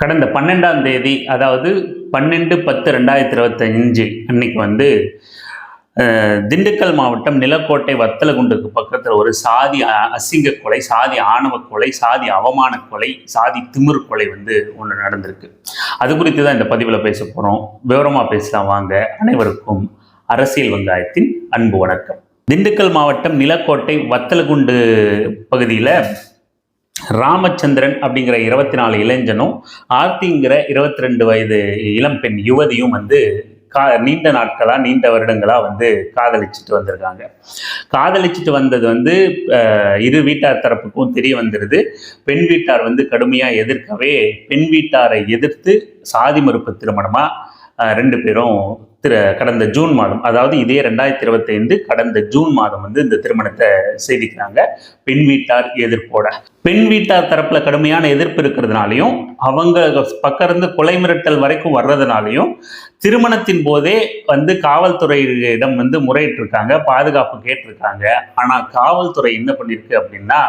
கடந்த பன்னெண்டாம் தேதி அதாவது பன்னெண்டு பத்து ரெண்டாயிரத்தி இருபத்தஞ்சு அன்னைக்கு வந்து திண்டுக்கல் மாவட்டம் நிலக்கோட்டை வத்தலகுண்டுக்கு பக்கத்தில் ஒரு சாதி அசிங்க கொலை சாதி ஆணவ கொலை சாதி அவமான கொலை சாதி திமிர் கொலை வந்து ஒன்று நடந்திருக்கு. அது குறித்து தான் இந்த பதிவில் பேச போகிறோம் விவரமாக பேசலாம் வாங்க. அனைவருக்கும் அரசியல் வெங்காயத்தின் அன்பு வணக்கம். திண்டுக்கல் மாவட்டம் நிலக்கோட்டை வத்தலகுண்டு பகுதியில் ராமச்சந்திரன் அப்படிங்கிற இருபத்தி நாலு இளைஞனும் ஆர்த்திங்கிற இருபத்தி ரெண்டு வயது இளம்பெண் யுவதியும் வந்து கா நீண்ட நாட்களாக நீண்ட வருடங்களாக வந்து காதலிச்சுட்டு வந்திருக்காங்க. காதலிச்சுட்டு வந்தது வந்து இரு வீட்டார் தரப்புக்கும் தெரிய வந்துடுது பெண் வீட்டார் வந்து கடுமையாக எதிர்க்கவே பெண் வீட்டாரை எதிர்த்து சாதி மறுப்பு திருமணமாக ரெண்டு பேரும் திரு கடந்த ஜூன் மாதம் அதாவது இதே ரெண்டாயிரத்தி இருபத்தைந்து கடந்த ஜூன் மாதம் வந்து இந்த திருமணத்தை செய்திக்கிறாங்க பெண் வீட்டார் எதிர்ப்போட. பெண் வீட்டார் தரப்புல கடுமையான எதிர்ப்பு இருக்கிறதுனாலையும் அவங்க பக்கம் இருந்து கொலை மிரட்டல் வரைக்கும் வர்றதுனாலையும் திருமணத்தின் போதே வந்து காவல்துறையிடம் வந்து முறையிட்டிருக்காங்க பாதுகாப்பு கேட்டிருக்காங்க. ஆனால் காவல்துறை என்ன பண்ணியிருக்கு அப்படின்னா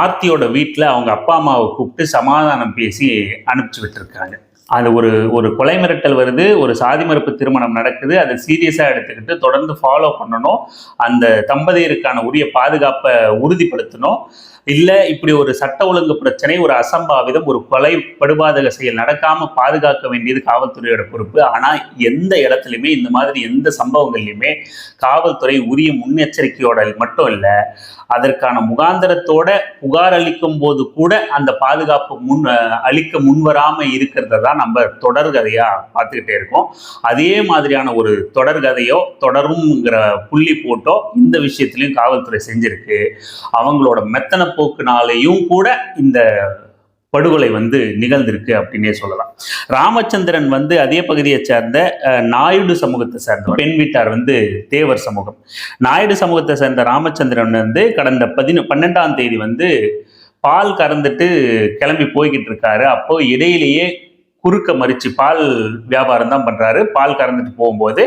ஆர்த்தியோட வீட்டில் அவங்க அப்பா அம்மாவை கூப்பிட்டு சமாதானம் பேசி அனுப்பிச்சு விட்டுருக்காங்க. அது ஒரு ஒரு கொலை மிரட்டல் வருது ஒரு சாதி மறுப்பு திருமணம் நடக்குது அதை சீரியஸாக எடுத்துக்கிட்டு தொடர்ந்து ஃபாலோ பண்ணணும் அந்த தம்பதியருக்கான உரிய பாதுகாப்பை உறுதிப்படுத்தணும். இல்லை இப்படி ஒரு சட்ட ஒழுங்கு பிரச்சனை ஒரு அசம்பாவிதம் ஒரு கொலை படுபாதக செயல் நடக்காமல் பாதுகாக்க வேண்டியது காவல்துறையோட பொறுப்பு. ஆனால் எந்த இடத்துலையுமே இந்த மாதிரி எந்த சம்பவங்கள்லையுமே காவல்துறை உரிய முன்னெச்சரிக்கையோட மட்டும் இல்லை அதற்கான முகாந்திரத்தோட புகார் அளிக்கும் போது கூட அந்த பாதுகாப்பு முன் அளிக்க முன்வராம இருக்கிறத தான் நம்ம தொடர்கதையா பார்த்துக்கிட்டே இருக்கோம். அதே மாதிரியான ஒரு தொடர்கதையோ தொடரும்ங்கிற புள்ளி போட்டோ இந்த விஷயத்திலையும் காவல்துறை செஞ்சிருக்கு. அவங்களோட மெத்தன போக்குனாலேயும் கூட இந்த படுகொலை வந்து நிகழ்ந்திருக்கு அப்படின்னே சொல்லலாம். ராமச்சந்திரன் வந்து அதே பகுதியை சேர்ந்த நாயுடு சமூகத்தை சேர்ந்த பெண் வீட்டார் வந்து தேவர் சமூகம். நாயுடு சமூகத்தை சேர்ந்த ராமச்சந்திரன் வந்து கடந்த பதின பன்னெண்டாம் தேதி வந்து பால் கறந்துட்டு கிளம்பி போய்கிட்டு இருக்காரு. அப்போ இடையிலேயே குறுக்க மறிச்சு பால் வியாபாரம் தான் பண்றாரு. பால் கறந்துட்டு போகும்போது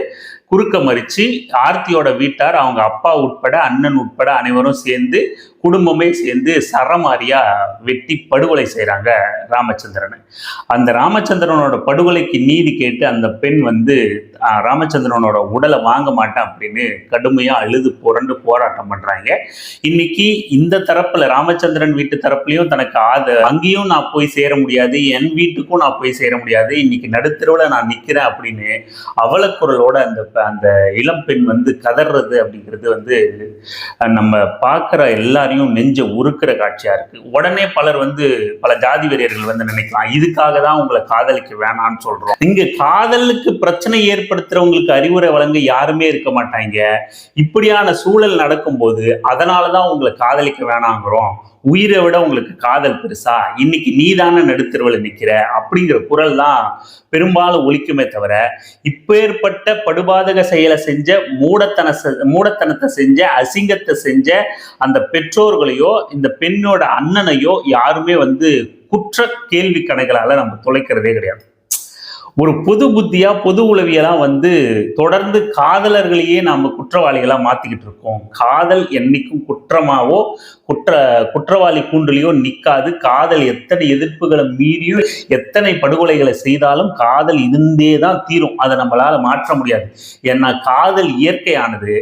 குறுக்க மறிச்சு ஆர்த்தியோட வீட்டார் அவங்க அப்பா உட்பட அண்ணன் உட்பட அனைவரும் சேர்ந்து குடும்பமே சேர்ந்து சரமாரியா வெட்டி படுகொலை செய்கிறாங்க ராமச்சந்திரனை. அந்த ராமச்சந்திரனோட படுகொலைக்கு நீதி கேட்டு அந்த பெண் வந்து ராமச்சந்திரனோட உடலை வாங்க மாட்டேன் அப்படின்னு கடுமையாக அழுது புரண்டு போராட்டம் பண்ணுறாங்க இன்னைக்கு இந்த தரப்பில் ராமச்சந்திரன் வீட்டு தரப்புலையும் தனக்கு ஆத அங்கேயும் நான் போய் சேர முடியாது என் வீட்டுக்கும் நான் போய் சேர முடியாது இன்னைக்கு நடுத்தருவில் நான் நிற்கிறேன் அப்படின்னு அவலக்குரலோட அந்த அந்த இளம் பெண் வந்து கதறது அப்படிங்கிறது வந்து நம்ம பார்க்குற எல்லாரையும் நெஞ்ச உருக்குற காட்சியாக இருக்கு. உடனே பலர் வந்து பல ஜாதி வெறியர்கள் வந்து நினைக்கலாம். இதுக்காக தான் உங்களை காதலிக்க வேணாம்னு சொல்கிறோம் இங்கே காதலுக்கு பிரச்சனை ஏற்படுத்துகிறவங்களுக்கு அறிவுரை வழங்க யாருமே இருக்க மாட்டாங்க. இப்படியான சூழல் நடக்கும்போது அதனால தான் உங்களை காதலிக்க வேணாங்கிறோம். உயிரை விட உங்களுக்கு காதல் பெருசா? இன்னைக்கு நீதான நடுத்தருவில் நிக்கிற? அப்படிங்கிற குரல் தான் பெரும்பாலும் ஒழிக்குமே தவிர இப்பேற்பட்ட படுபாதக செயலை செஞ்ச மூடத்தன மூடத்தனத்தை செஞ்ச அசிங்கத்தை செஞ்ச அந்த பெற்றோர்களையோ இந்த பெண்ணோட அண்ணனையோ யாருமே வந்து குற்ற கேள்வி கணைகளால நம்ம தொலைக்கிறதே கிடையாது. ஒரு பொது புத்தியா பொது உளவியெல்லாம் வந்து தொடர்ந்து காதலர்களையே நாம குற்றவாளிகளா மாத்திக்கிட்டு இருக்கோம். காதல் என்னைக்கும் குற்றமாவோ குற்ற குற்றவாளி கூண்டுலையோ நிற்காது காதல் எத்தனை எதிர்ப்புகளை மீறியும் எத்தனை படுகொலைகளை செய்தாலும் காதல் இருந்தே தான் தீரும். அதை நம்மளால மாற்ற முடியாது. ஏன்னா காதல் இயற்கையானது.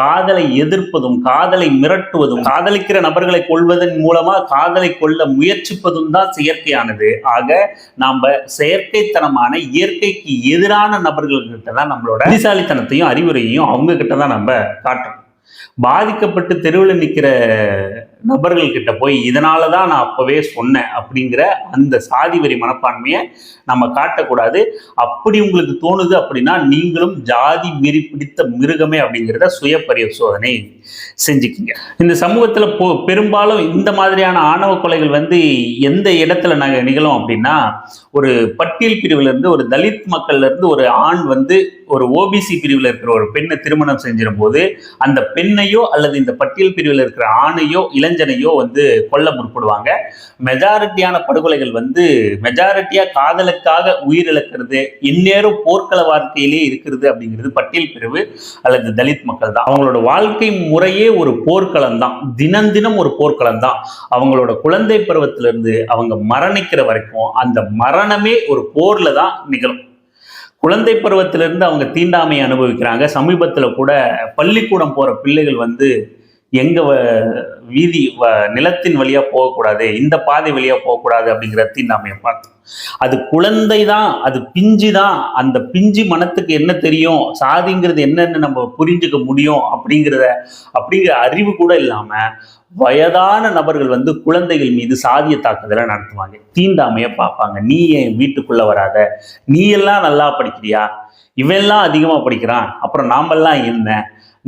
காதலை எதிர்ப்பதும் காதலை மிரட்டுவதும் காதலிக்கிற நபர்களை கொள்வதன் மூலமா காதலை கொள்ள முயற்சிப்பதும் தான் செயற்கையானது. ஆக நாம செயற்கைத்தனமான இயற்கைக்கு எதிரான நபர்கள்கிட்ட தான் நம்மளோட புத்திசாலித்தனத்தையும் அறிவுரையையும் அவங்க கிட்ட தான் நம்ம காட்டுறோம். பாதிக்கப்பட்டு தெருவில் நிற்கிற நபர்கள்கிட்ட போய் இதனால தான் நான் அப்போவே சொன்னேன் அப்படிங்கிற அந்த சாதி மனப்பான்மையை நம்ம காட்டக்கூடாது. அப்படி உங்களுக்கு தோணுது அப்படின்னா நீங்களும் ஜாதி வெறி பிடித்த மிருகமே அப்படிங்கிறத சுய பரிசோதனை செஞ்சுக்கிங்க. இந்த சமூகத்தில் போ பெரும்பாலும் இந்த மாதிரியான ஆணவ கொலைகள் வந்து எந்த இடத்துல நாங்கள் நிகழும் அப்படின்னா ஒரு பட்டியல் பிரிவுலேருந்து ஒரு தலித் மக்கள்லேருந்து ஒரு ஆண் வந்து ஒரு ஓபிசி பிரிவில் இருக்கிற ஒரு பெண்ணை திருமணம் செஞ்சிடும் போது அந்த பெண்ணையோ அல்லது இந்த பட்டியல் பிரிவில் இருக்கிற ஆணையோ இளைஞனையோ வந்து கொல்ல முற்படுவாங்க. மெஜாரிட்டியான படுகொலைகள் வந்து மெஜாரிட்டியா காதலுக்காக உயிரிழக்கிறது இந்நேரம் போர்க்கள வாழ்க்கையிலே இருக்கிறது அப்படிங்கிறது பட்டியல் பிரிவு அல்லது தலித் மக்கள் தான். அவங்களோட வாழ்க்கை முறையே ஒரு போர்க்களம் தான் தினம் தினம் ஒரு போர்க்களம் தான் அவங்களோட குழந்தை பருவத்திலிருந்து அவங்க மரணிக்கிற வரைக்கும் அந்த மரணமே ஒரு போர்ல தான் நிகழும். குழந்தை பருவத்திலிருந்து அவங்க தீண்டாமையை அனுபவிக்கிறாங்க. சமீபத்தில் கூட பள்ளிக்கூடம் போகிற பிள்ளைகள் வந்து எங்கே வீதி வ- நிலத்தின் வழியா போகக்கூடாது இந்த பாதை வழியா போகக்கூடாது அப்படிங்கிற தீண்டாமையை பார்த்தோம் அது குழந்தை தான் அது பிஞ்சு தான் அந்த பிஞ்சு மனத்துக்கு என்ன தெரியும் சாதிங்கிறது என்னன்னு நம்ம புரிஞ்சுக்க முடியும் அப்படிங்கிறத அப்படிங்கிற அறிவு கூட இல்லாம வயதான நபர்கள் வந்து குழந்தைகள் மீது சாதிய தாக்குதலை நடத்துவாங்க. தீண்டாமையை பார்ப்பாங்க. நீ ஏன் வீட்டுக்குள்ள வராத? நீ எல்லாம் நல்லா படிக்கிறியா? இவெல்லாம் அதிகமாக படிக்கிறான். அப்புறம் நாமெல்லாம் என்ன?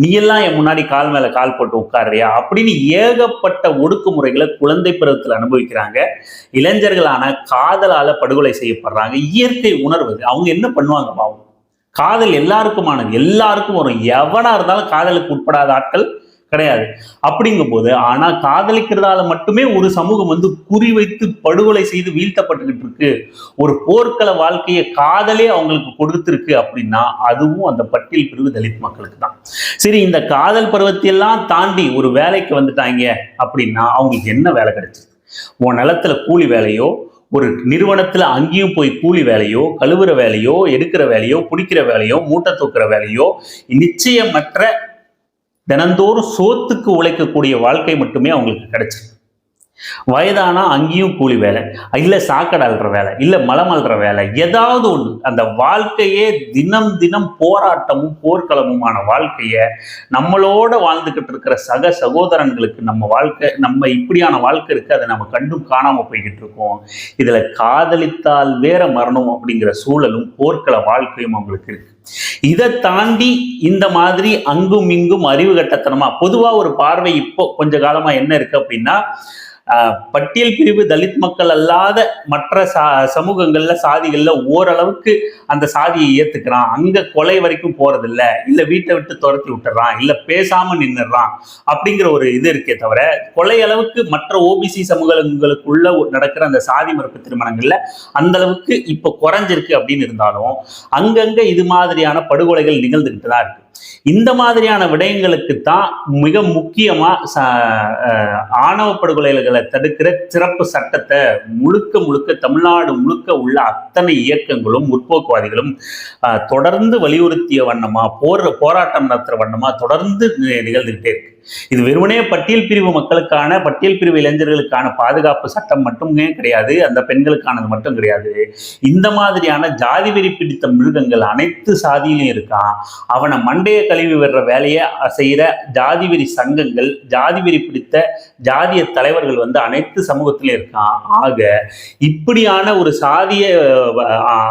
நீ எல்லாம் என் முன்னாடி கால் மேல கால் போட்டு உட்காருறியா? அப்படின்னு ஏகப்பட்ட ஒடுக்குமுறைகளை குழந்தை பருவத்தில் அனுபவிக்கிறாங்க. இளைஞர்களான காதலால படுகொலை செய்யப்படுறாங்க. இயற்கை உணர்வு அவங்க என்ன பண்ணுவாங்க பாவம்? காதல் எல்லாருக்குமானது. எல்லாருக்கும் வரும். எவனா இருந்தாலும் காதலுக்கு உட்படாத ஆட்கள் கிடையாது. அப்படிங்கும்போது ஆனா காதலிக்கிறதால மட்டுமே ஒரு சமூகம் வந்து குறிவைத்து படுகொலை செய்து வீழ்த்தப்பட்டுக்கிட்டு இருக்கு ஒரு போர்க்கள வாழ்க்கையை காதலே அவங்களுக்கு கொடுத்துருக்கு அப்படின்னா அதுவும் அந்த பட்டியல் பிரிவு தலித் மக்களுக்கு தான் சரி இந்த காதல் பருவத்தையெல்லாம் தாண்டி ஒரு வேலைக்கு வந்துட்டாங்க அப்படின்னா அவங்களுக்கு என்ன வேலை கிடைச்சிது? உன் நிலத்துல கூலி வேலையோ ஒரு நிறுவனத்துல அங்கேயும் போய் கூலி வேலையோ கழுவுற வேலையோ எடுக்கிற வேலையோ பிடிக்கிற வேலையோ மூட்டை தூக்குற வேலையோ நிச்சயமற்ற தினந்தோறும் சோத்துக்கு உழைக்கக்கூடிய வாழ்க்கை மட்டுமே அவங்களுக்கு கிடைச்சிருக்கு. வயதானா அங்கேயும் கூலி வேலை இல்ல சாக்கடை அல்ற வேலை இல்ல மலம் அல்ற வேலை ஏதாவது ஒண்ணு. அந்த வாழ்க்கையே தினம் தினம் போராட்டமும் போர்க்களமுமான வாழ்க்கைய நம்மளோட வாழ்ந்துகிட்டு இருக்கிற சக சகோதரங்களுக்கு நம்ம வாழ்க்கை நம்ம இப்படியான வாழ்க்கை இருக்கு அதை நம்ம கண்டும் காணாம போய்கிட்டு இருக்கோம். இதுல காதலித்தால் வேற மரணம் அப்படிங்கிற சூழலும் போர்க்கள வாழ்க்கையும் அவங்களுக்கு இருக்கு. இதை தாண்டி இந்த மாதிரி அங்கும் இங்கும் அறிவு கட்டத்தனமா பொதுவா ஒரு பார்வை இப்போ கொஞ்ச காலமா என்ன இருக்கு அப்படின்னா பட்டியல் பிரிவு தலித் மக்கள் அல்லாத மற்ற சா சமூகங்கள்ல சாதிகள்ல ஓரளவுக்கு அந்த சாதியை ஏத்துக்கிறான். அங்க கொலை வரைக்கும் போறதில்ல. இல்ல வீட்டை விட்டு துரத்தி விட்டுறான். இல்ல பேசாம நின்னுடுறான். அப்படிங்கிற ஒரு இது இருக்கே தவிர கொலை அளவுக்கு மற்ற ஓபிசி சமூகங்களுக்குள்ள நடக்கிற அந்த சாதி மறுப்பு திருமணங்கள்ல அந்த அளவுக்கு இப்போ குறைஞ்சிருக்கு அப்படின்னு இருந்தாலும் அங்கங்க இது மாதிரியான படுகொலைகள் நிகழ்ந்துகிட்டு தான் இருக்கு. இந்த மாதிரியான விடயங்களுக்கு தான் மிக முக்கியமா ஆணவ படுகொலைகளை தடுக்கிற சிறப்பு சட்டத்தை முழுக்க முழுக்க தமிழ்நாடு முழுக்க உள்ள அத்தனை இயக்கங்களும் முற்போக்குவாதிகளும் தொடர்ந்து வலியுறுத்திய வண்ணமா போர் போராட்டம் நடத்துற வண்ணமா தொடர்ந்து நிகழ்ந்துகிட்டே இருக்கு. இது வெறுமனே பட்டியல் பிரிவு மக்களுக்கான பட்டியல் பிரிவு இளைஞர்களுக்கான பாதுகாப்பு சட்டம் மட்டுமே கிடையாது அந்த பெண்களுக்கானது மட்டும் கிடையாது. இந்த மாதிரியான ஜாதி வெறி பிடித்த மிருகங்கள் அனைத்து சாதியிலும் இருக்கான் அவனை மண்டையை கழுவி வர்ற வேலையை செய்யற ஜாதி வெறி சங்கங்கள் ஜாதி வெறி பிடித்த ஜாதிய தலைவர்கள் வந்து அனைத்து சமூகத்திலும் இருக்கான் ஆக இப்படியான ஒரு சாதிய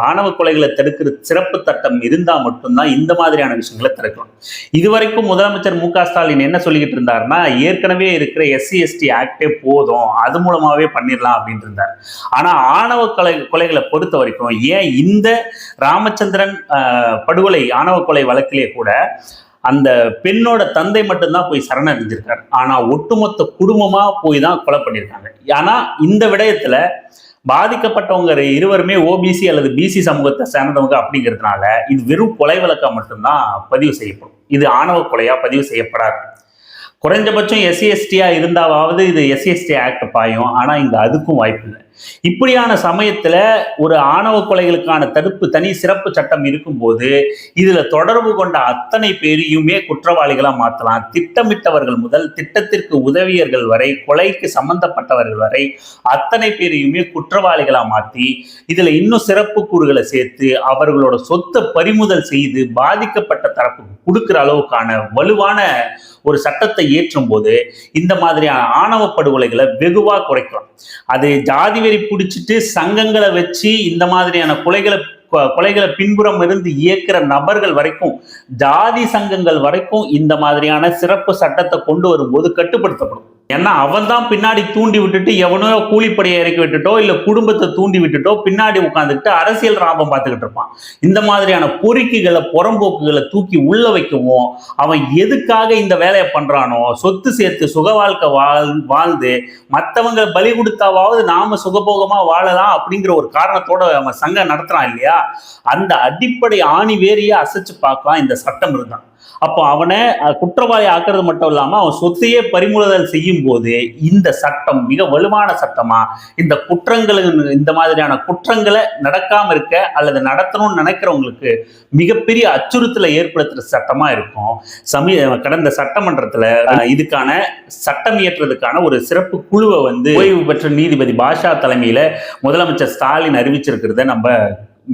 ஆணவ கொலைகளை தடுக்கிற சிறப்பு சட்டம் இருந்தால் மட்டும்தான் இந்த மாதிரியான விஷயங்களை தடுக்கலாம். இதுவரைக்கும் முதலமைச்சர் மு க ஸ்டாலின் என்ன சொல்லிக்கிட்டு இருந்தாருன்னா ஏற்கனவே இருக்கிற எஸ்சி எஸ்டி ஆக்டே போதும் அது மூலமாகவே பண்ணிடலாம் அப்படின்னு இருந்தார். ஆனால் ஆணவ கொலை கொலைகளை பொறுத்த வரைக்கும் ஏன் இந்த ராமச்சந்திரன் படுகொலை ஆணவ கொலை வழக்கிலே கூட அந்த பெண்ணோட தந்தை மட்டும்தான் போய் சரணடைஞ்சிருக்கார். ஆனால் ஒட்டுமொத்த குடும்பமாக போய் தான் கொலை பண்ணியிருக்காங்க ஆனால் இந்த விடயத்தில் பாதிக்கப்பட்டவங்க இருவருமே ஓபிசி அல்லது பிசி சமூகத்தை சேர்ந்தவங்க அப்படிங்கிறதுனால இது வெறும் கொலை வழக்கா மட்டும்தான் பதிவு செய்யப்படும். இது ஆணவ கொலையா பதிவு செய்யப்படாது. குறைஞ்சபட்சம் எஸ்சி எஸ்டியா இருந்தாவது இது எஸ்சி எஸ்டி ஆக்ட் பாயும். ஆனா இங்க அதுக்கும் வாய்ப்பு இல்லை இப்படியான சமயத்துல ஒரு ஆணவ கொலைகளுக்கான தடுப்பு தனி சிறப்பு சட்டம் இருக்கும்போது இதுல தொடர்பு கொண்ட அத்தனை பேரையுமே குற்றவாளிகளா மாத்தலாம். திட்டமிட்டவர்கள் முதல் திட்டத்திற்கு உதவியர்கள் வரை கொலைக்கு சம்பந்தப்பட்டவர்கள் வரை அத்தனை பேரையுமே குற்றவாளிகளா மாத்தி இதுல இன்னும் சிறப்பு கூறுகளை சேர்த்து அவர்களோட சொத்தை பறிமுதல் செய்து பாதிக்கப்பட்ட தரப்புக்கு கொடுக்கிற அளவுக்கான வலுவான ஒரு சட்டத்தை ஏற்றும் போது இந்த மாதிரியான ஆணவ படுகொலைகளை வெகுவா குறைக்கலாம். அது ஜாதி வெறி பிடிச்சிட்டு சங்கங்களை வச்சு இந்த மாதிரியான கொலைகளை கொலைகளை பின்புறம் இருந்து இயக்குற நபர்கள் வரைக்கும் ஜாதி சங்கங்கள் வரைக்கும் இந்த மாதிரியான சிறப்பு சட்டத்தை கொண்டு வரும்போது கட்டுப்படுத்தப்படும். ஏன்னா அவன் தான் பின்னாடி தூண்டி விட்டுட்டு எவனோ கூலிப்படையை இறக்கி விட்டுட்டோ இல்லை குடும்பத்தை தூண்டி விட்டுட்டோ பின்னாடி உட்காந்துக்கிட்டு அரசியல் லாபம் பார்த்துக்கிட்டு இருப்பான். இந்த மாதிரியான பொறுக்கிகளை புறம்போக்குகளை தூக்கி உள்ள வைக்கவும் அவன் எதுக்காக இந்த வேலையை பண்ணுறானோ சொத்து சேர்த்து சுக வாழ்க்கை வாழ் வாழ்ந்து மற்றவங்க பலி கொடுத்தாவது நாம சுகபோகமாக வாழலாம் அப்படிங்கிற ஒரு காரணத்தோட அவன் சங்கம் நடத்துறான் இல்லையா? அந்த அடிப்படை ஆணி வேறியே அசைச்சு பார்க்கலாம் இந்த சட்டம் இருந்தான் அப்போ அவனை குற்றவாளி ஆக்குறது மட்டும் இல்லாமல் அவன் சொத்தையே பறிமுதல் செய்யும் போது இந்த சட்டம் மிக வலுவான சட்டமா? இந்த குற்றங்கள் இந்த மாதிரியான குற்றங்களை நடக்காம இருக்க அல்லது நடத்தணும்னு நினைக்கிறவங்களுக்கு மிகப்பெரிய அச்சுறுத்தலை ஏற்படுத்துற சட்டமா இருக்கும். சமீ கடந்த சட்டமன்றத்துல இதுக்கான சட்டம் இயற்றுறதுக்கான ஒரு சிறப்பு குழுவை வந்து ஓய்வு பெற்ற நீதிபதி பாஷா தலைமையில முதலமைச்சர் ஸ்டாலின் அறிவிச்சிருக்கிறத நம்ம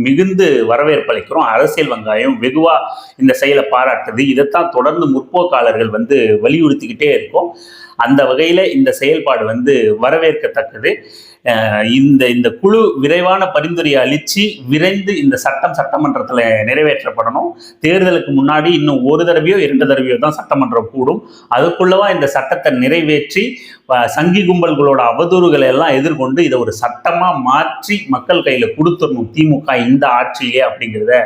மிகுந்து வரவேற்பளிக்கிறோம் அரசியல் வெங்காயம் வெகுவா இந்த செயலை பாராட்டுறது இதைத்தான் தொடர்ந்து முற்போக்காளர்கள் வந்து வலியுறுத்திக்கிட்டே இருக்கும். அந்த வகையில் இந்த செயல்பாடு வந்து வரவேற்கத்தக்கது. இந்த இந்த குழு விரைவான பரிந்துரையை அளித்து விரைந்து இந்த சட்டம் சட்டமன்றத்தில் நிறைவேற்றப்படணும். தேர்தலுக்கு முன்னாடி இன்னும் ஒரு தடவையோ இரண்டு தடவையோ தான் சட்டமன்றம் கூடும். அதுக்குள்ளவா இந்த சட்டத்தை நிறைவேற்றி சங்கி கும்பல்களோட அவதூறுகளை எல்லாம் எதிர்கொண்டு இதை ஒரு சட்டமா மாற்றி மக்கள் கையில கொடுத்துடணும் திமுக இந்த ஆட்சியிலே அப்படிங்கிறத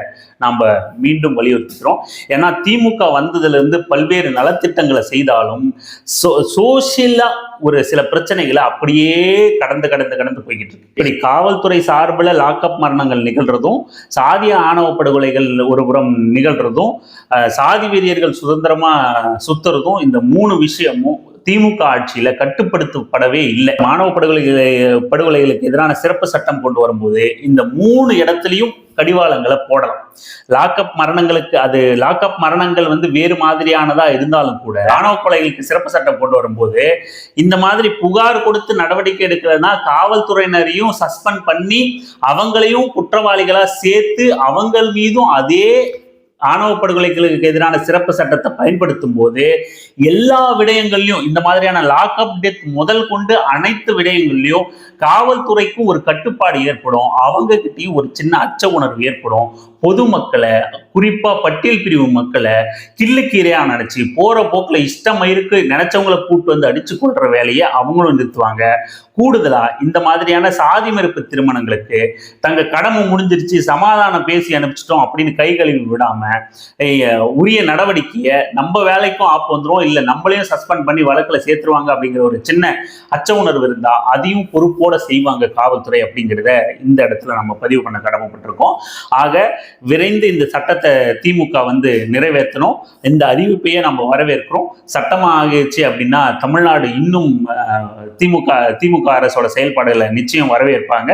நாம் மீண்டும் வலியுறுத்துகிறோம். ஏன்னா திமுக வந்ததுல இருந்து பல்வேறு நலத்திட்டங்களை செய்தாலும் சோ சோசியலா ஒரு சில பிரச்சனைகளை அப்படியே கடந்து கடந்து கடந்து போய்கிட்டு இருக்கு. இப்படி காவல்துறை சார்பில் லாக்அப் மரணங்கள் நிகழ்றதும் சாதிய ஆணவ படுகொலைகள் ஒரு புறம் நிகழ்றதும் சாதி வெறியர்கள் சுதந்திரமா சுத்துறதும் இந்த மூணு விஷயமும் திமுக ஆட்சியில கட்டுப்படுத்தப்படவே இல்லை. மாணவ படுகொலை படுகொலைகளுக்கு எதிரான சிறப்பு சட்டம் கொண்டு வரும்போது இந்த மூணு இடத்துலையும் கடிவாளங்களை போடலாம். லாக்அப் மரணங்களுக்கு அது லாக்அப் மரணங்கள் வந்து வேறு மாதிரியானதா இருந்தாலும் கூட ராணுவ கொலைகளுக்கு சிறப்பு சட்டம் கொண்டு வரும்போது இந்த மாதிரி புகார் கொடுத்து நடவடிக்கை எடுக்கிறதுனா காவல்துறையினரையும் சஸ்பெண்ட் பண்ணி அவங்களையும் குற்றவாளிகளா சேர்த்து அவங்கள் மீதும் அதே ஆணவ படுகொலைகளுக்கு எதிரான சிறப்பு சட்டத்தை பயன்படுத்தும் போது எல்லா விடயங்கள்லையும் இந்த மாதிரியான லாக்அப் டெத் முதல் கொண்டு அனைத்து விடயங்கள்லையும் காவல்துறைக்கும் ஒரு கட்டுப்பாடு ஏற்படும். அவங்க கிட்டேயும் ஒரு சின்ன அச்ச உணர்வு ஏற்படும். பொதுமக்களை குறிப்பா பட்டியல் பிரிவு மக்களை கிள்ளுக்கீரையா நினைச்சு போற போக்குல இஷ்டம் இருக்கு நினைச்சவங்களை கூட்டு வந்து அடிச்சு கொள்ற வேலையை அவங்களும் நிறுத்துவாங்க. கூடுதலா இந்த மாதிரியான சாதி மறுப்பு திருமணங்களுக்கு தங்க கடமை முடிஞ்சிருச்சு சமாதானம் பேசி அனுப்பிச்சிட்டோம் அப்படின்னு கை கழுவி விடாம உரிய நடவடிக்கையை நம்ம வேலைக்கும் ஆப்பு வந்துடும் இல்ல நம்மளையும் சஸ்பெண்ட் பண்ணி வழக்குல சேர்த்துருவாங்க அப்படிங்கிற ஒரு சின்ன அச்ச உணர்வு இருந்தா அதையும் பொறுப்போட செய்வாங்க காவல்துறை அப்படிங்கிறத இந்த இடத்துல நம்ம பதிவு பண்ண கடமைப்பட்டிருக்கோம். ஆக விரைந்து இந்த சட்டத்தை திமுக வந்து நிறைவேற்றணும். இந்த அறிவிப்பையே நம்ம வரவேற்கிறோம். சட்டமாக ஆகிடுச்சு அப்படின்னா தமிழ்நாடு இன்னும் திமுக திமுக அரசோட செயல்பாடுகளை நிச்சயம் வரவேற்பாங்க.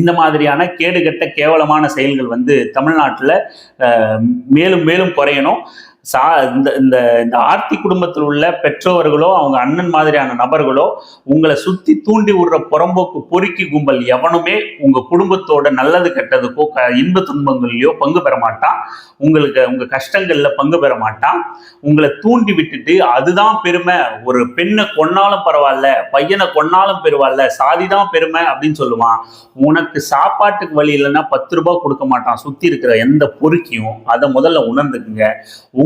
இந்த மாதிரியான கேடுகட்ட கேவலமான செயல்கள் வந்து தமிழ்நாட்டில் மேலும் மேலும் குறையணும். சா இந்த இந்த இந்த ஆர்த்தி குடும்பத்தில் உள்ள பெற்றோர்களோ அவங்க அண்ணன் மாதிரியான நபர்களோ உங்களை சுற்றி தூண்டி விடுற புறம்போக்கு பொறுக்கி கும்பல் எவனுமே உங்கள் குடும்பத்தோட நல்லது கெட்டதுக்கோ க இன்ப துன்பங்கள்லையோ பங்கு பெற மாட்டான். உங்களுக்கு உங்கள் கஷ்டங்களில் பங்கு பெற மாட்டான். உங்களை தூண்டி விட்டுட்டு அதுதான் பெருமை. ஒரு பெண்ணை கொன்னாலும் பரவாயில்ல பையனை கொன்னாலும் பரவாயில்ல சாதிதான் பெருமை அப்படின்னு சொல்லுவான். உனக்கு சாப்பாட்டுக்கு வழி இல்லைன்னா பத்து ரூபா கொடுக்க மாட்டான். சுற்றி இருக்கிற எந்த பொறுக்கியும் அதை முதல்ல உணர்ந்துக்குங்க.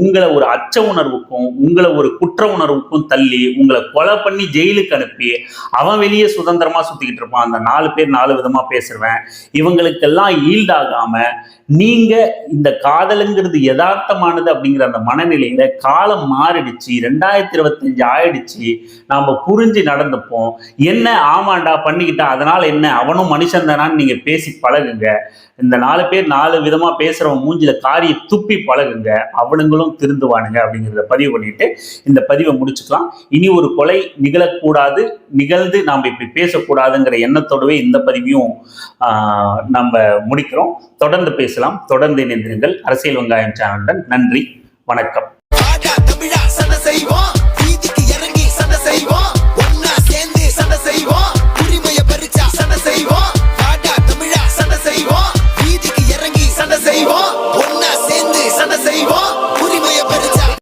உங்களை ஒரு அச்ச உணர்வுக்கும் உங்களை ஒரு குற்ற உணர்வுக்கும் தள்ளி உங்களை கொலை பண்ணி ஜெயிலுக்கு அனுப்பி அவன் வெளியே சுதந்திரமா சுத்திக்கிட்டு இருப்பான். அந்த நாலு பேர் நாலு விதமா பேசுறவன். இவங்களுக்கெல்லாம் ஈல்டாகாம நீங்க இந்த காதலுங்கிறது யதார்த்தமானது அப்படிங்கிற அந்த மனநிலையில காலம் மாறிடுச்சு ரெண்டாயிரத்தி இருபத்தஞ்சு ஆயிடுச்சு. நாம புரிஞ்சு நடந்துப்போம். என்ன ஆமாண்டா பண்ணிக்கிட்டா அதனால என்ன? அவனும் மனுஷன் தானான்னு நீங்க பேசி பழகுங்க. இந்த நாலு பேர் நாலு விதமா பேசுறவங்க மூஞ்சில காரிய துப்பி பழகுங்க. அவனுங்களும் திருந்துவானுங்க அப்படிங்கிறத பதிவு பண்ணிட்டு இந்த பதிவை முடிச்சுக்கலாம். இனி ஒரு கொலை நிகழக்கூடாது நிகழ்ந்து நாம் இப்படி பேசக்கூடாதுங்கிற எண்ணத்தோடவே இந்த பதிவையும் நம்ம முடிக்கிறோம். தொடர்ந்து பேசலாம். தொடர்ந்து இணைந்திருங்கள். அரசியல் வெங்காயம் சேனலுடன் நன்றி வணக்கம்.